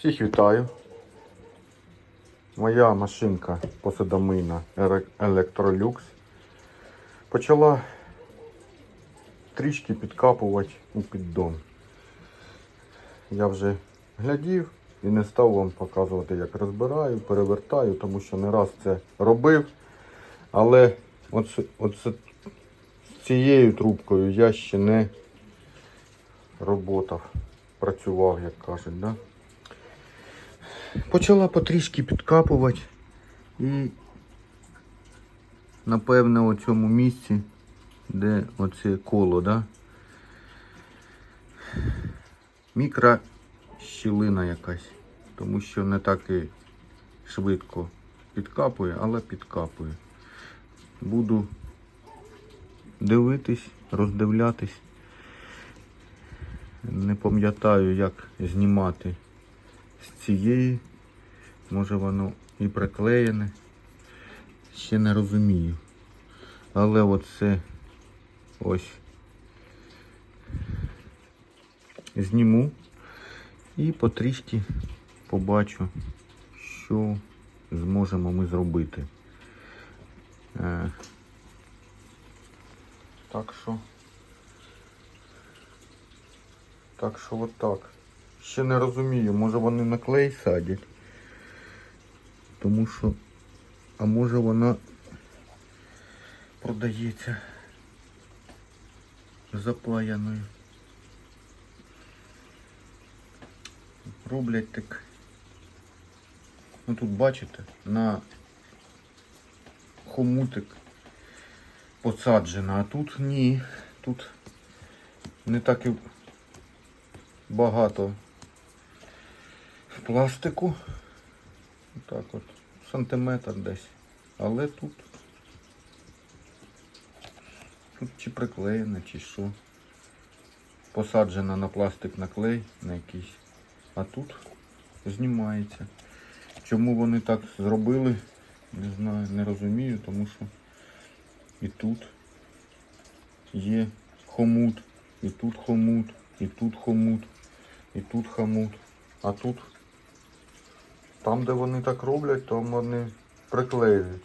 Всіх вітаю. Моя машинка посудомийна Electrolux почала трішки підкапувати у піддон. Я вже глядів і не став вам показувати, як розбираю, перевертаю, тому що не раз це робив. Але з- з з цією трубкою я ще не роботав, працював, як кажуть. Да? Почала потрішки підкапувати і напевне у цьому місці, де оце коло, да? мікрощілина якась, тому що не так і швидко підкапує, але підкапує. Буду дивитись, роздивлятись. Не пам'ятаю, як знімати з цієї. Може воно і приклеєне. Ще не розумію. Але оце ось зніму і потрішки побачу, що зможемо ми зробити. Е, Так що. Так що от так. Ще не розумію, може вони на клей садять. Тому що. А може вона продається запаяною. Роблять так. Ну тут бачите, на хомутик посаджена, а тут ні. Тут не так і багато пластику. Так от, сантиметр десь. Але тут тут чи приклеєно, чи що. Посаджена на пластик на клей на якийсь. А тут знімається. Чому вони так зробили, не знаю, не розумію, тому що і тут є хомут, і тут хомут, і тут хомут, і тут хомут. А тут, там, де вони так роблять, там вони приклеюють.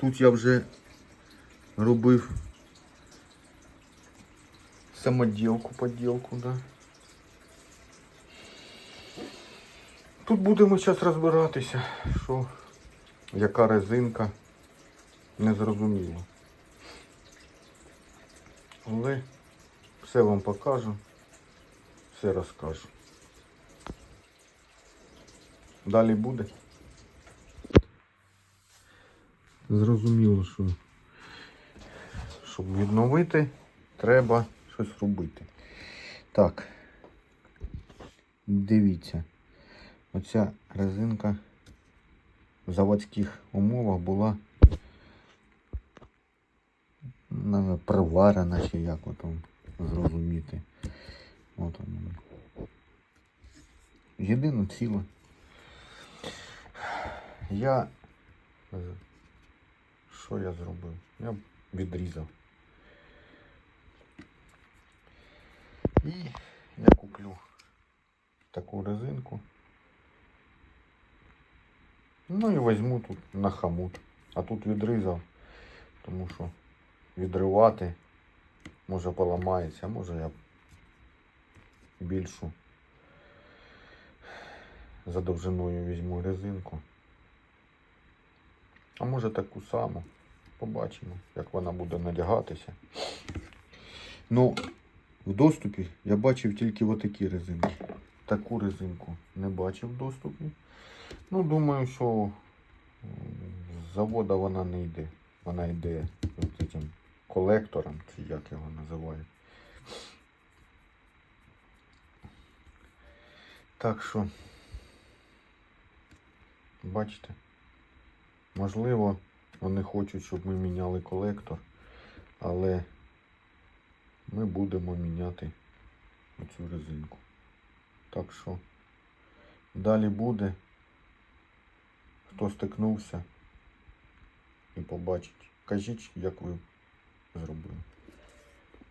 Тут я вже робив самоділку, поділку, да. Тут будемо зараз розбиратися, що яка резинка, не зрозуміло. Але все вам покажу, все розкажу. Далі буде. Зрозуміло, що щоб відновити, треба щось робити. Так, дивіться, оця резинка в заводських умовах була навіть, приварена чи як там зрозуміти. От воно. Єдине ціле. Я е, що я зробив? Я відрізав. І я куплю таку резинку. Ну і візьму тут на хамут. А тут відрізав, тому що відривати може поламається, може я більшу за довжиною візьму резинку. Може таку саму. Побачимо, як вона буде надягатися. Ну, в доступі я бачив тільки отакі резинки. Таку резинку не бачив в доступі. Ну, думаю, що з завода вона не йде. Вона йде цим колектором, чи як його називають. Так що, бачите, можливо, вони хочуть, щоб ми міняли колектор, але ми будемо міняти оцю резинку. Так що далі буде. Хто стикнувся і побачить. Кажіть, як ви зробили.